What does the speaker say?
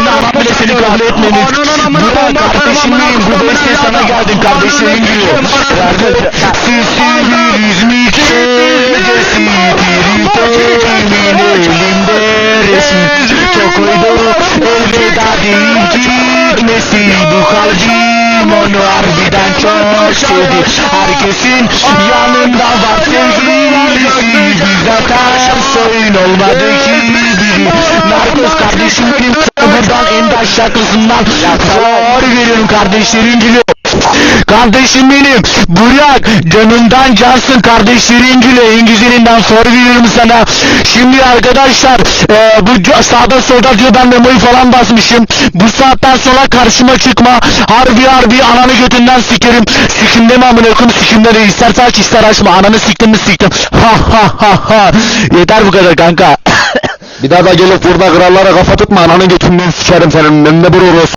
Anam bile seni kabul etmemiş. Burak kardeşim benim bu desteğe sana geldim gibi. Sisi bir İzmir gecesi Tritoymin elimde resim Çok uydu elveda deyip gitmesi Bu kalbim onu harbiden çok sevdi Herkesin yanında var sevgilisi Bizden ters oyun olmadı ki biri Narkoz kardeşim aşağısından Zor veriyorum kardeşlerin gibi. Kardeşim benim Burak canımdan cansın kardeşlerin gülü en soru veriyorum sana. Şimdi arkadaşlar e, bu sağda solda diyor ben memoyu falan basmışım. Bu saatten sonra karşıma çıkma. Harbi harbi ananı götünden sikerim. Sikim deme amına koyayım sikimde de isterse aç ister açma. Ananı siktim mi siktim? Ha ha ha ha. Yeter bu kadar kanka Bir daha da gelip burada krallara kafa tutma ananın götünden sikerim senin. Ben de bu orospu